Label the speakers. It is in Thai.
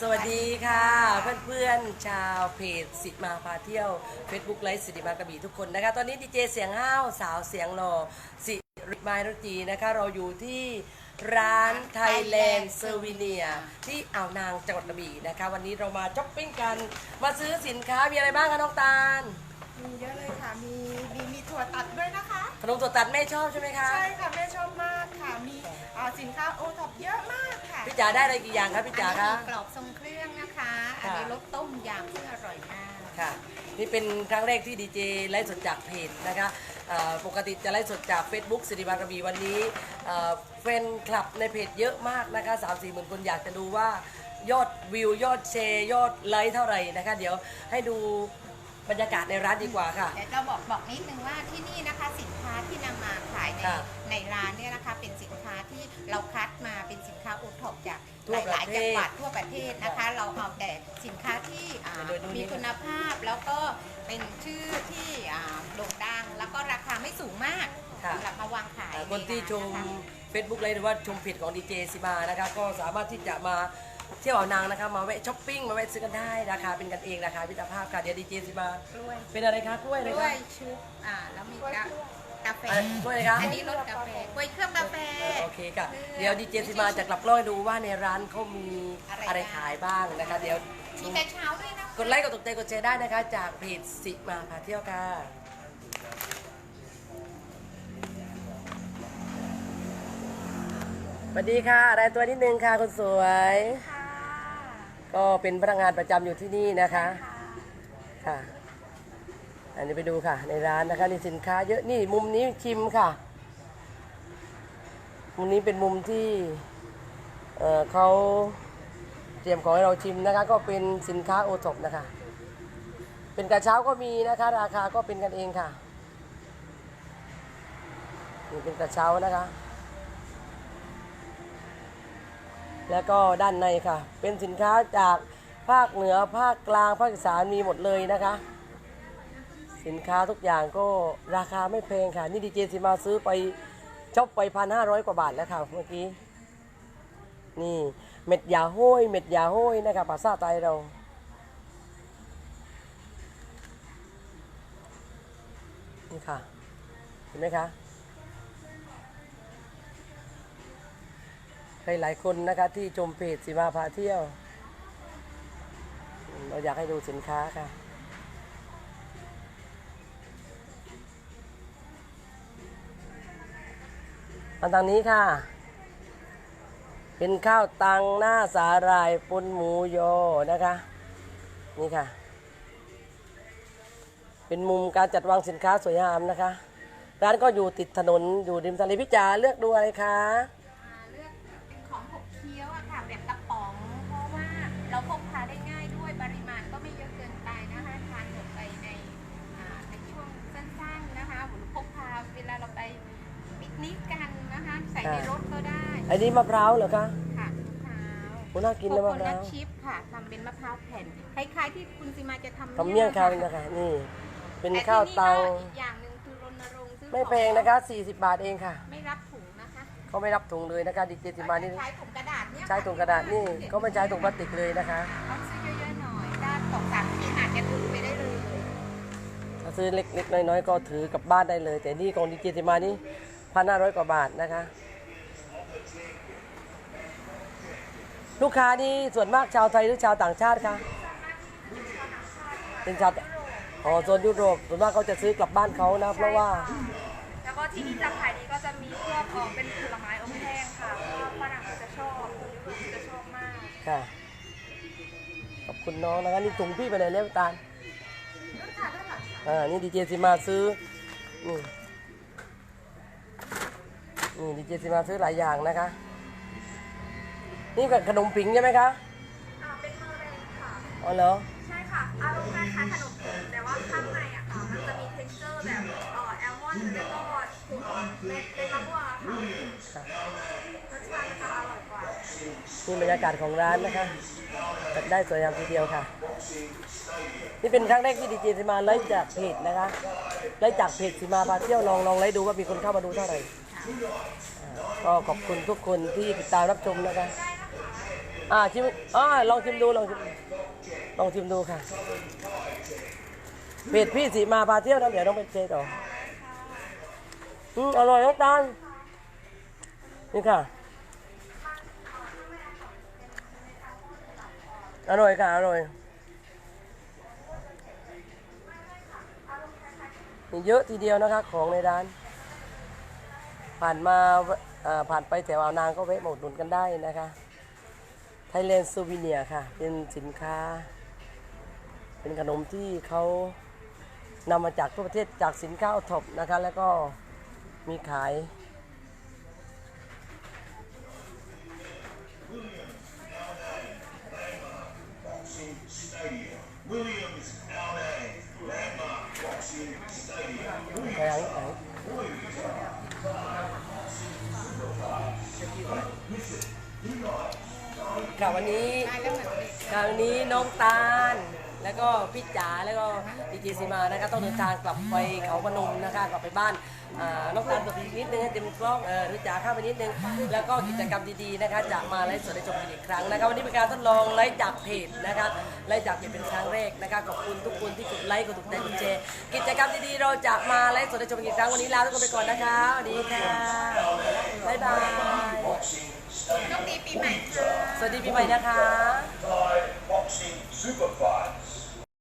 Speaker 1: สวัสดีค่ะ เพื่อนๆชาวเพจสิมาพาเที่ยว Facebook ไลฟ์สิริมากระบี่ทุกคนนะคะ ตอนนี้ดีเจเสียงห้าวสาวเสียงหล่อสิริมายรจีนะคะ เราอยู่ที่ร้านไทยแลนด์เซอร์วิเนียที่อ่าวนางจังหวัดกระบี่นะคะ วันนี้เรามาช้อปปิ้งกัน มาซื้อสินค้ามีอะไรบ้างคะน้องตาล
Speaker 2: มีเยอะเลยค่ะ มีมีมี ถั่วตัดด้วยนะคะ
Speaker 1: ขนมตัวตัดแม่ชอบใช่ไหมคะ
Speaker 2: ใช่ค่ะแม่ชอบมากค่ะมีเอ่อสินค้าโอท็อปเยอะมากค่ะ
Speaker 1: พี่จ๋าได้อะไรกี่อย่างคะพี่จ๋า
Speaker 3: อัน
Speaker 1: คะ
Speaker 3: นี้มีกรอบทรงเครื่องนะคะ อันนี้รสต้มยำที่อร่อยมาก
Speaker 1: ค่ะนี่เป็นครั้งแรกที่ดีเจไลฟ์สดจากเพจนะคะเอ่อปกติจะไลฟ์สดจาก Facebook สิริบางกระบีวันนี้เอ่อแฟนคลับในเพจเยอะมากนะคะ3 4หมื่นคนอยากจะดูว่ายอดวิวยอดแชร์ยอดไลค์เท่าไหร่นะคะ เดี๋ยวให้ดู บรรยากาศในร้านดีกว่าค่ะ
Speaker 3: เดี๋ยวจะบอกบอกนิดนึงว่าที่นี่นะคะสินค้าที่นำมาขายใน
Speaker 1: ค่ะ
Speaker 3: ในร้านเนี่ยนะคะเป็นสินค้าที่เราคัดมาเป็นสินค้าโอท็อปจาก
Speaker 1: ทั่ว
Speaker 3: หลาย
Speaker 1: ประเทศ
Speaker 3: ๆจังหวัดทั่วประเทศนะคะ เราเอาแต่สินค้าที่อ่า
Speaker 1: ไปดูดูนี่
Speaker 3: มีคุณภาพแล้วก็เป็นชื่อที่อ่าโด่งดังแล้วก็ราคาไม่สูงมาก
Speaker 1: ค่ะ
Speaker 3: สำหรับมาวางขาย
Speaker 1: อ่าคนที่ชม
Speaker 3: ในร้านนะคะ
Speaker 1: Facebook เลยหรือว่าชมเพจของดีเจสิมานะคะก็สามารถที่จะมา เที่ยวอ่าวนางนะคะมาแวะช้อปปิ้งมาแวะซื้อกันได้ราคาเป็นกันเองราคาพิจารภาพค่ะเดี๋ยวดีเจสิมาก
Speaker 3: ล้วย
Speaker 1: เป็นอะไรคะกล้วยอะไร
Speaker 3: กล้วย
Speaker 1: คะ
Speaker 3: ชุบอ่าแล้วมีกากาแฟ
Speaker 1: อะกล้วยอะไรคะ
Speaker 3: อันนี้รสกาแฟกล้วยเครื่องกาแฟ
Speaker 1: โอเคค่ะเดี๋ยวดีเจสิมาจะกลับกล้องให้ดูว่าในร้านเขามี
Speaker 3: อะไร
Speaker 1: อะไร
Speaker 3: บ้าง
Speaker 1: ขายบ้างนะคะ เดี๋ยว
Speaker 3: มีแต่เช้าด้วยนะ
Speaker 1: กดไลค์กดตกใจกดแชร์ได้นะคะ จากเพจสิมาพาเที่ยวค่ะสวัสดีค่ะรายตัวนิดนึงค่ะคนสวย
Speaker 3: ค่ะ
Speaker 1: ก็เป็นพนักงานประจำอยู่ที่นี่นะคะ ค่ะ อันนี้ไปดูค่ะ ในร้านนะคะนี่สินค้าเยอะนี่มุมนี้ชิมค่ะ มุมนี้เป็นมุมที่เอ่อเขาเตรียมของให้เราชิมนะคะ ก็เป็นสินค้าโอท็อปนะคะ เป็นกระเช้าก็มีนะคะ ราคาก็เป็นกันเองค่ะนี่เป็นกระเช้านะคะ แล้วก็ด้านในค่ะ เป็นสินค้าจากภาคเหนือภาคกลางภาคอีสานมีหมดเลยนะคะ สินค้าทุกอย่างก็ราคาไม่แพงค่ะ นี่ดีเจสิมาซื้อไปช็อปไปพันห้าร้อยกว่าบาทแล้วค่ะเมื่อกี้นี่เม็ดยาห้อยเม็ดยาห้อยนะคะภาษาไทยเรานี่ค่ะเห็นไหมคะ หลายคนนะคะที่ชมเพจสีมาพาเที่ยว เราอยากให้ดูสินค้าค่ะมาทางนี้ค่ะ เป็นข้าวตังหน้าสาหร่ายปนหมูยอนะคะ นี่ค่ะ เป็นมุมการจัดวางสินค้าสวยงามนะคะ ร้านก็อยู่ติดถนนอยู่ริมทะเลพิจาเลือกดูอะไรคะ
Speaker 3: อันนี้มะพร้า
Speaker 1: วเหรอคะ
Speaker 3: ค่ะมะพร้าว
Speaker 1: โอ้น่ากินเลยมะพร้าว
Speaker 3: โคโคนัทชิพค่ะทำเป็นมะพร้าวแผ่นคล้ายๆที่คุณซีมาจะทำ
Speaker 1: ทำเมี่ยงคำนะคะนี่ เป็นข้าวตัง
Speaker 3: แต่ที่นี่ก็อีกอย่างหนึ่งคือรณรงค์ซื้อ
Speaker 1: ไม่แพงนะคะ 40 บาทเองค่ะ
Speaker 3: ไม่รับถุงนะคะ
Speaker 1: เขาไม่รับถุงเลยนะคะดีเจติมานี่
Speaker 3: ใช้ถุงกระดาษเนี่ย
Speaker 1: ใช้ถุงกระดาษนี่เขาไม่ใช้ถุงพลาสติกเลยนะคะ
Speaker 3: ต้องซื้อเยอะๆหน่อยถ้าตกสามที่อาจจะถือไปได้เลย
Speaker 1: ถ้าซื้อเล็กๆน้อยๆก็ถือกลับบ้านได้เลย แต่นี่ของดีเจติมานี่พันห้าร้อยกว่าบาทนะคะ ลูกค้านี่ส่วนมากชาวไทยหรือชาวต่างชาติคะเป็นชาวอ๋อโซนยุโรปส่วนมากเขาจะซื้อกลับบ้านเขานะ เพราะว่า
Speaker 4: แล้วก็ที่นี่จะขายดีก็จะมีพวกเออเป็นผลไม้อบแห้งค่ะเพราะว่าฝรั่งเขาจะชอบคนยุโรปจะชอบมาก
Speaker 1: ค่ะขอบคุณน้องนะคะนี่ถุงพี่ไปไหนแล้วตาลอ่านี่ดีเจสิมาซื้อนี่นี่ดีเจสิมาซื้อหลายอย่างนะคะ นี่กับขนมผิงใช่ไหมคะ
Speaker 4: อ่าเป็นเมอร์เรนค่ะ
Speaker 1: อ๋อเหรอ
Speaker 4: ใช่ค่ะ อารมณ์คล้ายๆขนมจีนแต่ว่าข้างในอะค่ะ มันจะมี texture แบบเอ่อแอลมอนด์แล้วก็ถั่วเม็ดเป็นมะม่วงอะค่ะ
Speaker 1: ค่ะ
Speaker 4: รสชาติจะอร่อยกว่า
Speaker 1: นี่บรรยากาศของร้านนะคะจัดได้สวยงามทีเดียวค่ะ นี่เป็นครั้งแรกที่ดีเจสิมาไลฟ์จากเพจนะคะไลฟ์จากเพจสิมาพาเที่ยวลองลองไลฟ์ดูว่ามีคนเข้ามาดูเท่าไหร่อ่าก็ขอบคุณทุกคนที่ติดตามรับชมนะคะ อ่าชิมอ่าลองชิมดูลองชิมลองชิมดูค่ะเพจพี่สีมาพาเที่ยวนะเดี๋ยวต้องไปเจต่ออืมอร่อยน้องตาลนี่ค่ะ อร่อยค่ะ อร่อยมีเยอะทีเดียวนะคะของในร้าน ผ่านมาอ่าผ่านไปแถวอ่าวนางก็แวะมาอุดหนุนกันได้นะคะ ไทยแลนด์ซูวิเนียค่ะ เป็นสินค้า เป็นขนมที่เขานำมาจากทั่วประเทศจากสินค้าอท็อปนะคะ แล้วก็มีขายไปหางไหน ค่ะวันนี้ค่ะวันนี้น้องตาล แล้วก็พี่จ๋าแล้วก็ดีเจซีมานะคะต้องเดินทางกลับไปเขาพนมนะคะกลับไปบ้านอ่าน้องตาลตัวอีกนิดนึงให้เต็มกล้องเออพี่จ๋าเข้าไปนิดนึงแล้วก็กิจกรรมดีๆนะคะจะมาไลฟ์สดให้ชมกันอีกครั้งนะคะวันนี้เป็นการทดลองไลฟ์จากเพจนะคะไลฟ์จากเพจเป็นครั้งแรกนะคะขอบคุณทุกคนที่กดไลค์กดถูกใจกดแชร์กิจกรรมดีๆเราจะมาไลฟ์สดให้ชมกันอีกครั้งวันนี้ลาทุกคนไปก่อนนะคะสวัสดีค่ะบ๊ายบาย
Speaker 3: โชคดีปีใหม่ค่ะ
Speaker 1: สวัสดีปีใหม่นะคะ
Speaker 5: Thai Boxing Superfly